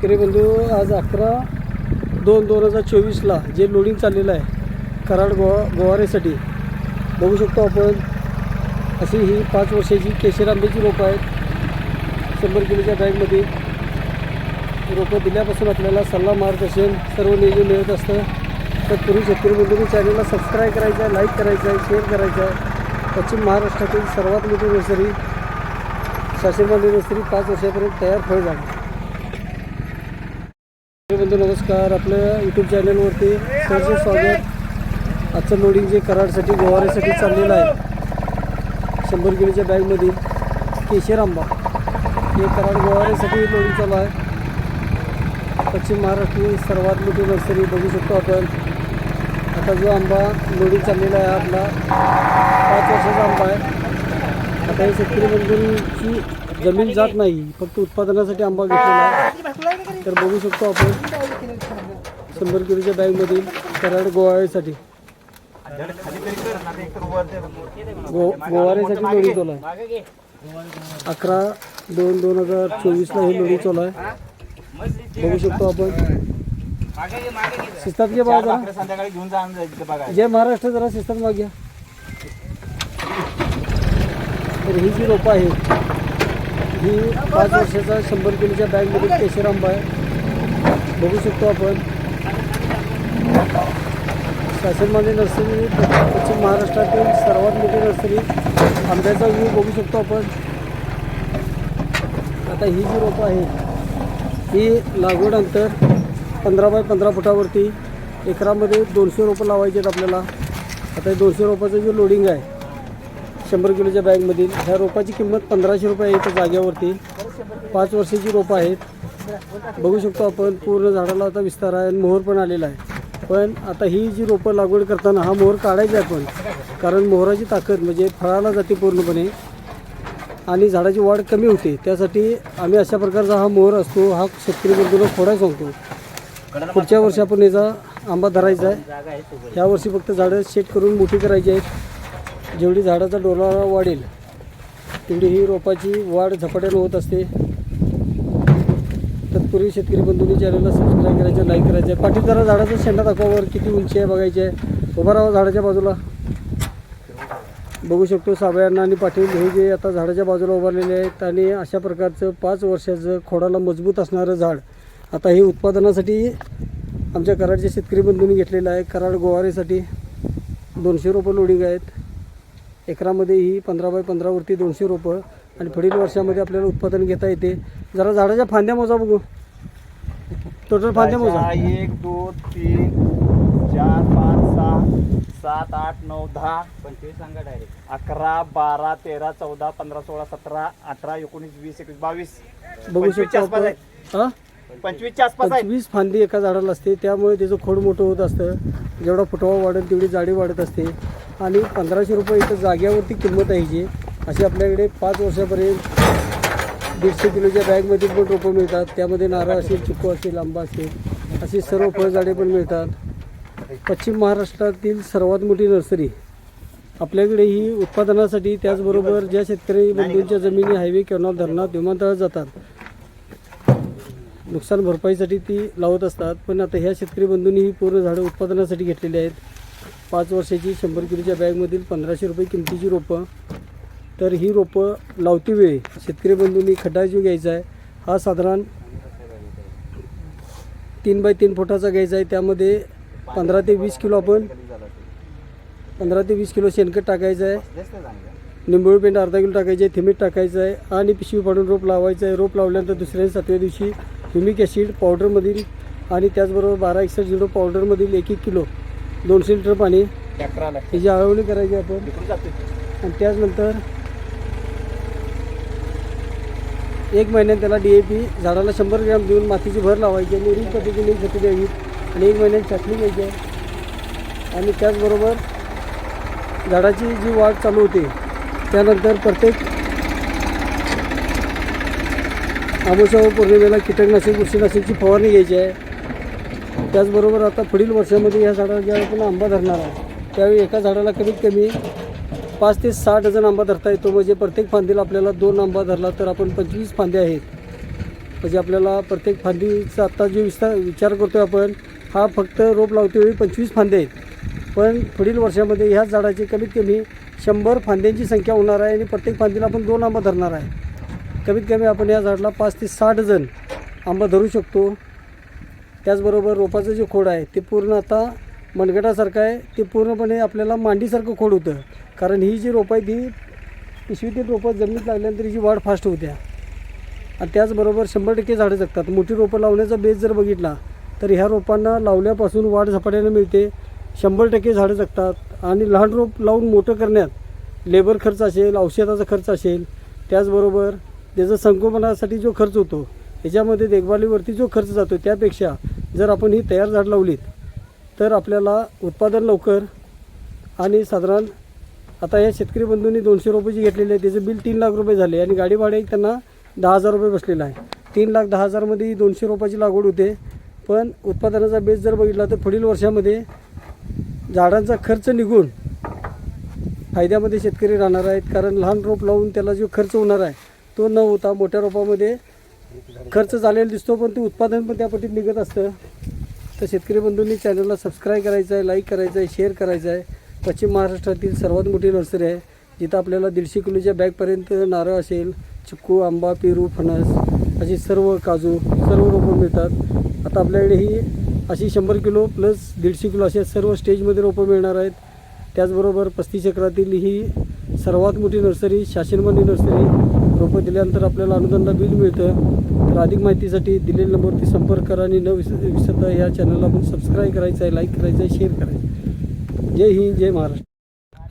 शेतकरी बंधू आज अकरा दोन दोन हजार चोवीसला जे लोडिंग चाललेलं आहे कराड गोवा गोवारेसाठी बघू शकतो आपण अशी ही पाच वर्षाची केशर आंब्याची रोपं आहेत. शंभर किलोच्या बॅगमध्ये रोपं दिल्यापासून आपल्याला सल्ला मार्गदर्शन सर्व नियोजन मिळत असतं. तत्पूर्वी शेतकरी बंधूंनी चॅनलला सबस्क्राईब करायचं आहे लाईक करायचं आहे शेअर करायचं आहे. पश्चिम महाराष्ट्रातील सर्वात मोठी नर्सरी शासनमान्य नर्सरी पाच वर्षापर्यंत तयार फळ झाली बंधू नमस्कार. आपल्या यूट्यूब चॅनलवरती सहर्ष स्वागत. आजचं लोडिंग जे कराडसाठी गोवाऱ्यासाठी चाललेलं आहे. शंभर किलोच्या बॅगमधील केशर आंबा हे कराड गोवाऱ्यासाठी लोडिंग चालू आहे. पश्चिम महाराष्ट्रातील सर्वात मोठी नर्सरी बघू शकतो आपण. आता जो आंबा लोडिंग चाललेला आहे आपला पाच वर्षाचा आंबा आहे. आता हे शेतकरी बंधूंची जमीन जात नाही फक्त उत्पादनासाठी आंबा घेतलेला आहे. तर बघू शकतो आपण. शंभर किलोच्या बॅगमधील कराड गोवाळीसाठी गो गोवाऱ्यासाठी लोणी चालू आहे अकरा दोन दोन हज़ार चोवीसला ही लोणी चालू आहे बघू शकतो आपण. शिस्तात घे बाबा संध्याकाळी जय महाराष्ट्र, जरा शिस्तात माग तर ही जी रोपं आहे ही पाच वर्षाचा शंभर किलोच्या बॅगमध्ये केशर आंबा आहे. बघू शकतो आपण. शासनमान्य नर्सरी पश्चिम महाराष्ट्रातील सर्वात मोठी नर्सरी आंब्याचा व्ह्यू बघू शकतो आपण. आता ही जी रोपं आहे ही लागवड अंतर पंधरा बाय पंधरा फुटावरती एकरामध्ये दोनशे रोपं लावायचे आहेत आपल्याला. आता दोनशे रोपाचं जे लोडिंग आहे शंभर किलोच्या बॅगमधील ह्या रोपाची किंमत पंधराशे रुपये एका जागेवरती जाग्यावरती पाच वर्षाची रोपं आहेत. बघू शकतो आपण पूर्ण झाडाला आता विस्तार आहे आणि मोहर पण आलेला आहे. पण आता ही जी रोपं लागवड करताना हा मोहर काढायचा आहे आपण कारण मोहराची ताकद म्हणजे फळाला जाते पूर्णपणे आणि झाडाची वाढ कमी होते. त्यासाठी आम्ही अशा प्रकारचा हा मोहर असतो हा शेतकरी बंधूला फोडायला सांगतो. पुढच्या वर्षी आपण याचा आंबा धरायचा आहे. यावर्षी फक्त झाडं शेट करून मोठी करायची आहेत. जेवढी झाडाचा डोलारा वाढेल तेवढी ही रोपाची वाढ झपाट्यानं होत असते. तत्पूर्वी शेतकरी बंधूंनी चॅनलला सबस्क्राईब करायचं लाईक करायचं. आहे पाठी जरा झाडाचा शेंडा दाखवावर किती उंची आहे बघायची आहे. उभा राहा झाडाच्या बाजूला. बघू शकतो साबळ्यांना आणि पाटील हे जे आता झाडाच्या बाजूला उभारलेले आहेत आणि अशा प्रकारचं पाच वर्षाचं खोडाला मजबूत असणारं झाड आता हे उत्पादनासाठी आमच्या कराडच्या शेतकरी बंधूंनी घेतलेलं आहे. कराड गोवारीसाठी दोनशे रोपं लोडिंग आहेत. एकरामध्ये ही पंधरा बाय पंधरावरती दोनशे रोपं आणि पुढील वर्षामध्ये आपल्याला उत्पादन घेता येते. जरा झाडाच्या फांद्या मोजा बघू. टोटल फांद्या मोजा. एक दोन तीन चार पाच सहा सात आठ नऊ दहा पंचवीस सांगा डायरेक्ट अकरा बारा तेरा चौदा पंधरा सोळा सतरा अठरा एकोणीस वीस एकवीस बावीस. बघू शकतो पंचवीसच्या आसपास आहे. पंचवीस फांदी एका झाडाला असते. त्यामुळे त्याचं खोड मोठं होत असतं. जेवढा फुटवा वाढेल तेवढी जाडी वाढत असते. आणि पंधराशे रुपये इथं जाग्यावरती किंमत आहे जी अशी आपल्याकडे पाच वर्षापर्यंत दीडशे किलोच्या बॅगमध्ये पण रोपं मिळतात. त्यामध्ये नारळ असेल चिक्कू असेल आंबा असेल अशी सर्व फळझाडे पण मिळतात. पश्चिम महाराष्ट्रातील सर्वात मोठी नर्सरी आपल्याकडे ही उत्पादनासाठी त्याचबरोबर ज्या शेतकरी बंधूंच्या जमिनी हायवे किंवा धरणात विमानतळात जातात नुकसान भरपाईसाठी ती लावत असतात. पण आता ह्या शेतकरी बंधूंनी ही पूर्ण झाडं उत्पादनासाठी घेतलेली आहेत. पाच वर्षाची शंभर किलोच्या बॅगमधील पंधराशे रुपये किमतीची रोपं. तर ही रोपं लावती वेळी शेतकरी बंधूंनी खड्डा जो घ्यायचा आहे हा साधारण तीन बाय तीन फुटाचा घ्यायचा आहे. त्यामध्ये पंधरा ते वीस किलो आपण पंधरा ते वीस किलो शेणखत टाकायचं आहे. निंबोळी पेंट अर्धा किलो टाकायचं आहे थिमीट टाकायचं आहे आणि पिशवी पाडून रोप लावायचं आहे. रोप लावल्यानंतर दुसऱ्या सातव्या दिवशी ह्युमिक ॲसिड पावडरमधील आणि त्याचबरोबर बारा एकसष्ट झिरो पावडरमधील एक एक किलो दोनशे लिटर पाणी ह्याची आळवणी करायची आपण. आणि त्याचनंतर एक महिन्यात त्याला डी ए पी झाडाला शंभर ग्रॅम देऊन मातीची भर लावायची आणि रीत पद्धतीने खते द्यावी. आणि एक महिन्यात छाटणी घ्यायची आहे. आणि त्याचबरोबर झाडाची जी वाढ चालू होते त्यानंतर प्रत्येक अमावस्या व पौर्णिमेला कीटकनाशक बुरशीनाशकची फवारणी घ्यायची आहे. त्याचबरोबर आता पुढील वर्षामध्ये या झाडाला ज्यावेळी आपण आंबा धरणार आहे त्यावेळी एका झाडाला कमीत कमी पाच ते सहा डझन आंबा धरता येतो. म्हणजे प्रत्येक फांदीला आपल्याला दोन आंबा धरला तर आपण पंचवीस फांदे आहेत. म्हणजे आपल्याला प्रत्येक फांदीचा आत्ता जे विस्तार विचार करतो आहे आपण हा फक्त रोप लावतेवेळी पंचवीस फांदे आहेत. पण पुढील वर्षामध्ये ह्याच झाडाची कमीत कमी शंभर फांद्यांची संख्या होणार आहे आणि प्रत्येक फांदीला आपण दोन आंबा धरणार आहे. कमीत कमी आपण या झाडाला पाच ते साठ जण आंबा धरू शकतो. त्याचबरोबर रोपाचं जे खोड आहे ते पूर्ण आता मनगटासारखं आहे. ते पूर्णपणे आपल्याला मांडीसारखं खोड होतं. कारण ही जी रोपं आहे ती पिशवीतील रोपं जमिनीत लागल्यानंतर हिची वाढ फास्ट होत्या. आणि त्याचबरोबर शंभर टक्के झाडं जगतात. मोठी रोपं लावण्याचा बेस जर बघितला तर ह्या रोपांना लावल्यापासून वाढ झपाट्यानं मिळते. शंभर टक्के झाडं जगतात. आणि लहान रोप लावून मोठं करण्यात लेबर खर्च असेल औषधाचा खर्च असेल त्याचबरोबर त्याचं संगोपनासाठी जो खर्च होतो याच्यामध्ये देखभालीवरती जो खर्च जातो त्यापेक्षा जर आपण ही तयार झाड लावलीत तर आपल्याला उत्पादन लवकर आणि साधारण आता या शेतकरी बंधूंनी दोनशे रुपयाची घेतलेली आहे त्याचं बिल तीन लाख रुपये झाले आणि गाडी भाडे त्यांना दहा हजार रुपये बसलेला आहे. तीन लाख दहा हजारमध्ये ही दोनशे रुपयाची लागवड होते. पण उत्पादनाचा बेस जर बघितला तर पुढील वर्षामध्ये झाडांचा खर्च निघून फायद्यामध्ये शेतकरी राहणार आहेत कारण लहान रोप लावून त्याला जो खर्च होणार आहे तो न होता मोठ्या रोपामध्ये खर्च झालेला दिसतो पण ते उत्पादन पण त्या पटीत निघत असतं. तर शेतकरी बंधूंनी चॅनलला सबस्क्राईब करायचं आहे लाईक करायचं आहे शेअर करायचं आहे. पश्चिम महाराष्ट्रातील सर्वात मोठी नर्सरी आहे. जिथं आपल्याला दीडशे किलोच्या बॅगपर्यंत नारळ असेल चिक्कू आंबा पेरू फणस अशी सर्व काजू सर्व रोपं मिळतात. आता आपल्याकडे ही अशी शंभर किलो प्लस दीडशे किलो अशा सर्व स्टेजमध्ये रोपं मिळणार आहेत. त्याचबरोबर पस्तीस चक्रातील ही सर्वात मोठी नर्सरी शासनमान्य नर्सरी रोपं दिल्यानंतर आपल्याला अनुदानला बिल मिळतं. तर अधिक माहितीसाठी दिलेल्या नंबरवरती संपर्क करा आणि न विस विसरता या चॅनलला आपण सबस्क्राईब करायचं आहे लाईक करायचं आहे शेअर करायचं आहे. जय हिंद जय महाराष्ट्र.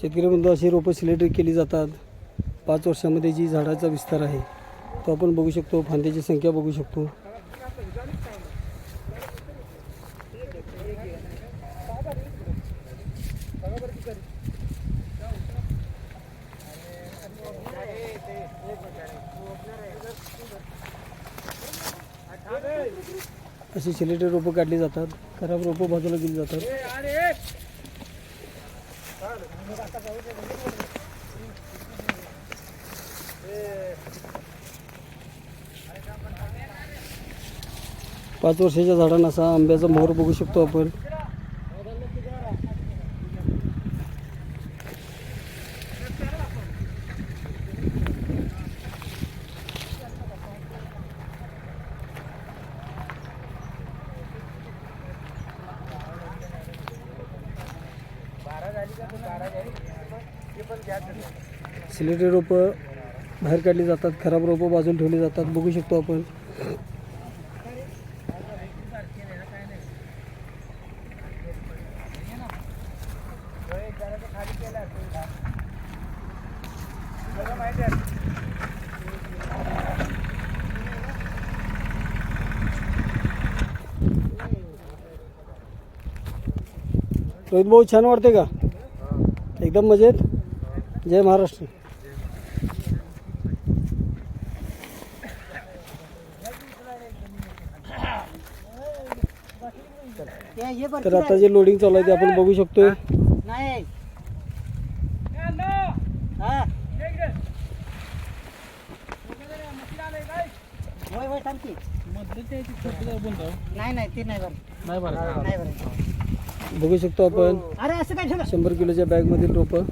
शेतकऱ्यामधून अशी रोपं सिलेक्ट केली जातात. पाच वर्षामध्ये जी झाडाचा विस्तार आहे तो आपण बघू शकतो फांद्याची संख्या बघू शकतो. अशी सिलेक्टेड रोपं काढली जातात खराब रोपं बाजूला गेली जातात. पाच वर्षाच्या झाडांना असा आंब्याचा मोहर बघू शकतो आपण. सिलेक्टेड रोपं बाहेर काढली जातात खराब रोपं बाजूला ठेवली जातात बघू शकतो आपण. रोहित भाऊ छान वाटते का? एकदम मजेत? जय महाराष्ट्र. तर आता जे लोडिंग चालू आहे ते आपण बघू शकतोय. नाही. हा. होय होय थांब की. नाही नाही ते नाही बरं नाही बरं बघू शकतो आपण. अरे असं काय ठेवलं शंभर किलोच्या बॅगमधील रोपं.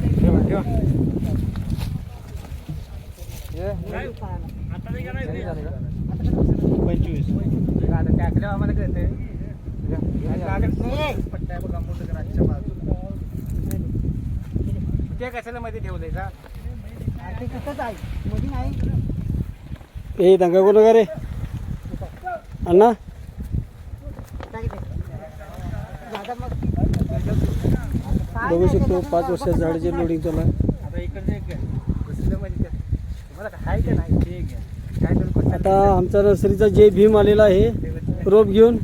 ते कशाला मध्ये ठेवलंय का ते कसंच आहे मोदी नाही ए दंगा कोण का रे अण्णा सांगितलं. दादा मग बघू शकतो पाच वर्षाच्या झाडाचे लोडिंग चालू आहे आता इकडे एक दुसरं मध्ये ते- तुम्हाला काय आहे का नाही ते घ्या काय तर आता आमचा नर्सरीचा जय भीम आलेला आहे रोप घेऊन ए,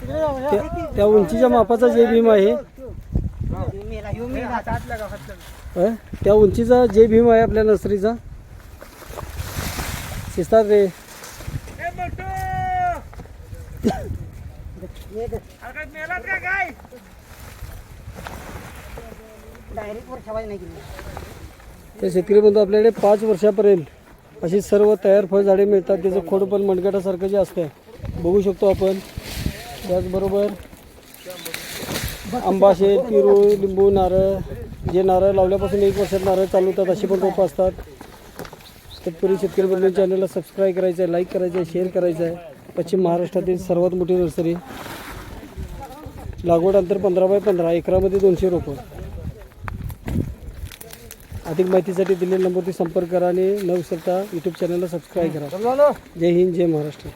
तिकडे जाऊ, या. त्या त्या उंचीच्या मापाचा जय भीम आहे ह्यो मेला, ह्यो मेला. हात हात लागा फक्त अ? त्या उंचीचा जय भीम आहे आपल्या नर्सरीचा. शिस्तात रे. तर शेतकरी बंधू आपल्याकडे पाच वर्षापर्यंत अशी सर्व तयार फळझाडे मिळतात. त्याचं खोड पण मनगटासारखं जे असतं बघू शकतो आपण. त्याचबरोबर आंबा शेत पेरू लिंबू नारळ जे नारळ लावल्यापासून एक वर्षात नारळ चालू होतात अशी पण रोपं असतात. तत्पूर्वी शेतकरी बंधू चॅनलला सबस्क्राईब करायचं आहे लाईक करायचं आहे शेअर करायचं आहे पश्चिम महाराष्ट्रातील सर्वात मोठी नर्सरी. लागवड अंतर पंधरा बाय पंधरा एकरामध्ये दोनशे रोपं. अधिक माहितीसाठी दिलेल्या नंबरवरती संपर्क करा आणि न विसरता यूट्यूब चॅनलला सबस्क्राईब करा. जय हिंद जय महाराष्ट्र.